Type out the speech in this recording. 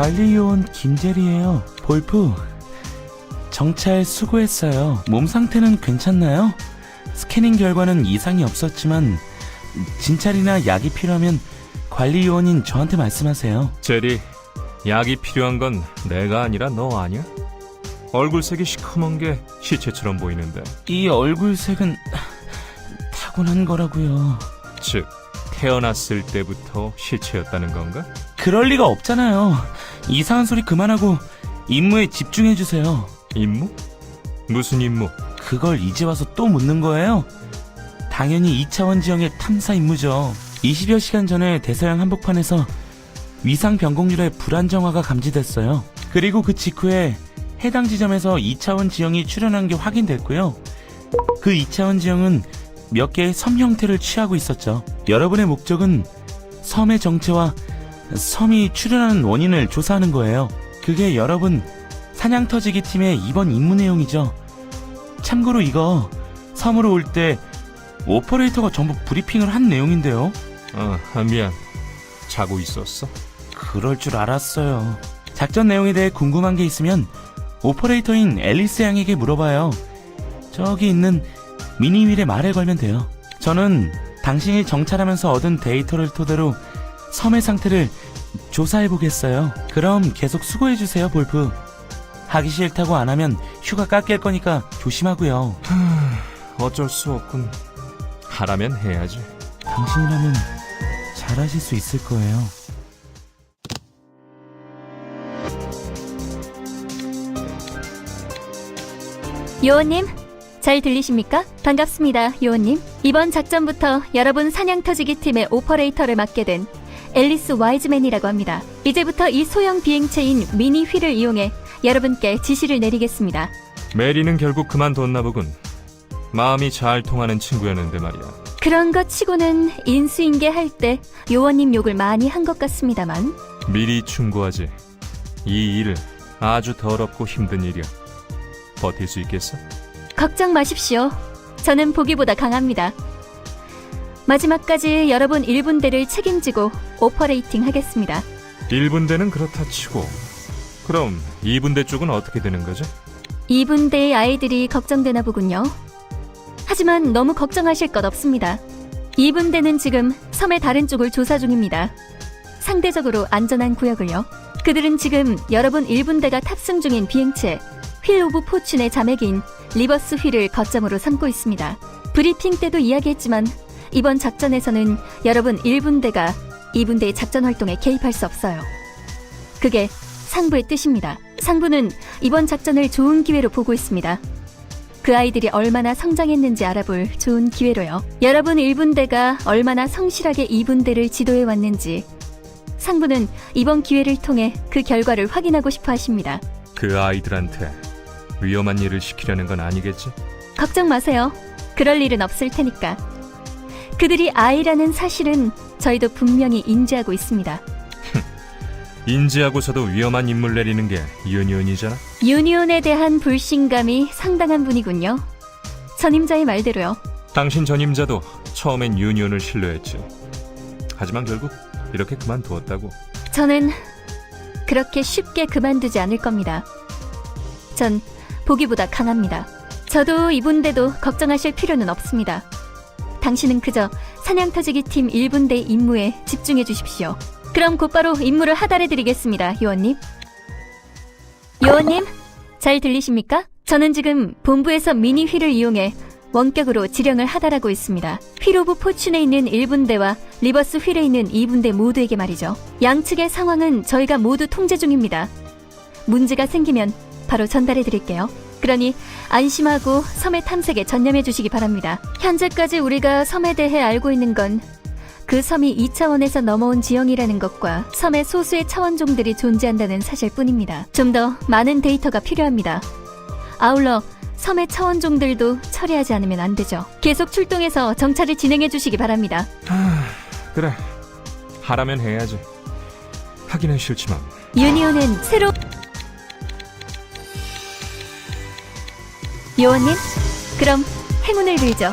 관리요원 김재리예요. 볼프. 정찰 수고했어요. 몸 상태는 괜찮나요? 스캐닝 결과는 이상이 없었지만 진찰이나 약이 필요하면 관리요원인 저한테 말씀하세요. 제리, 약이 필요한 건 내가 아니라 너 아니야? 얼굴색이 시커먼 게 시체처럼 보이는데. 이 얼굴색은 타고난 거라고요. 즉, 태어났을 때부터 시체였다는 건가? 그럴 리가 없잖아요. 이상한 소리 그만하고 임무에 집중해 주세요. 임무? 무슨 임무? 그걸 이제 와서 또 묻는 거예요? 당연히 2차원 지형의 탐사 임무죠. 20여 시간 전에 대서양 한복판에서 위상 변곡률의 불안정화가 감지됐어요. 그리고 그 직후에 해당 지점에서 2차원 지형이 출현한 게 확인됐고요. 그 2차원 지형은 몇 개의 섬 형태를 취하고 있었죠. 여러분의 목적은 섬의 정체와 섬이 출현하는 원인을 조사하는 거예요. 그게 여러분 사냥터지기 팀의 이번 임무 내용이죠. 참고로 이거 섬으로 올 때 오퍼레이터가 전부 브리핑을 한 내용인데요. 아, 아, 미안. 자고 있었어? 그럴 줄 알았어요. 작전 내용에 대해 궁금한 게 있으면 오퍼레이터인 앨리스 양에게 물어봐요. 저기 있는 미니휠에 말을 걸면 돼요. 저는 당신이 정찰하면서 얻은 데이터를 토대로 섬의 상태를 조사해 보겠어요. 그럼 계속 수고해 주세요, 볼프. 하기 싫다고 안 하면 휴가 깎일 거니까 조심하고요. 어쩔 수 없군. 하라면 해야지. 당신이라면 잘하실 수 있을 거예요. 요원님, 잘 들리십니까? 반갑습니다, 요원님. 이번 작전부터 여러분 사냥 터지기 팀의 오퍼레이터를 맡게 된 앨리스 와이즈맨이라고 합니다. 이제부터 이 소형 비행체인 미니 휠을 이용해 여러분께 지시를 내리겠습니다. 메리는 결국 그만뒀나 보군. 마음이 잘 통하는 친구였는데 말이야. 그런 것 치고는 인수인계 할 때 요원님 욕을 많이 한 것 같습니다만 미리 충고하지. 이 일을 아주 더럽고 힘든 일이야. 버틸 수 있겠어? 걱정 마십시오. 저는 보기보다 강합니다. 마지막까지 여러분 1분대를 책임지고 오퍼레이팅 하겠습니다. 1분대는 그렇다 치고. 그럼 2분대 쪽은 어떻게 되는 거죠? 2분대의 아이들이 걱정되나 보군요. 하지만 너무 걱정하실 것 없습니다. 2분대는 지금 섬의 다른 쪽을 조사 중입니다. 상대적으로 안전한 구역을요. 그들은 지금 여러분 1분대가 탑승 중인 비행체 휠 오브 포춘의 자매기인 리버스 휠을 거점으로 삼고 있습니다. 브리핑 때도 이야기했지만 이번 작전에서는 여러분 1분대가 2분대의 작전 활동에 개입할 수 없어요. 그게 상부의 뜻입니다. 상부는 이번 작전을 좋은 기회로 보고 있습니다. 그 아이들이 얼마나 성장했는지 알아볼 좋은 기회로요. 여러분 1분대가 얼마나 성실하게 2분대를 지도해 왔는지 상부는 이번 기회를 통해 그 결과를 확인하고 싶어 하십니다. 그 아이들한테 위험한 일을 시키려는 건 아니겠지? 걱정 마세요. 그럴 일은 없을 테니까. 그들이 아이라는 사실은 저희도 분명히 인지하고 있습니다. 인지하고서도 위험한 임물 내리는 게 유니온이잖아. 유니온에 대한 불신감이 상당한 분이군요. 전임자의 말대로요. 당신 전임자도 처음엔 유니온을 신뢰했지. 하지만 결국 이렇게 그만두었다고. 저는 그렇게 쉽게 그만두지 않을 겁니다. 전 보기보다 강합니다. 저도 이분대도 걱정하실 필요는 없습니다. 당신은 그저 사냥터지기 팀 1분대 임무에 집중해 주십시오. 그럼 곧바로 임무를 하달해 드리겠습니다, 요원님. 요원님, 잘 들리십니까? 저는 지금 본부에서 미니 휠을 이용해 원격으로 지령을 하달하고 있습니다. 휠 오브 포춘에 있는 1분대와 리버스 휠에 있는 2분대 모두에게 말이죠. 양측의 상황은 저희가 모두 통제 중입니다. 문제가 생기면 바로 전달해 드릴게요. 그러니 안심하고 섬의 탐색에 전념해 주시기 바랍니다. 현재까지 우리가 섬에 대해 알고 있는 건 그 섬이 2차원에서 넘어온 지형이라는 것과 섬의 소수의 차원종들이 존재한다는 사실뿐입니다. 좀 더 많은 데이터가 필요합니다. 아울러 섬의 차원종들도 처리하지 않으면 안 되죠. 계속 출동해서 정찰을 진행해 주시기 바랍니다. 그래. 하라면 해야지. 하기는 싫지만. 유니온은 새로 요원님, 그럼 행운을 빌죠.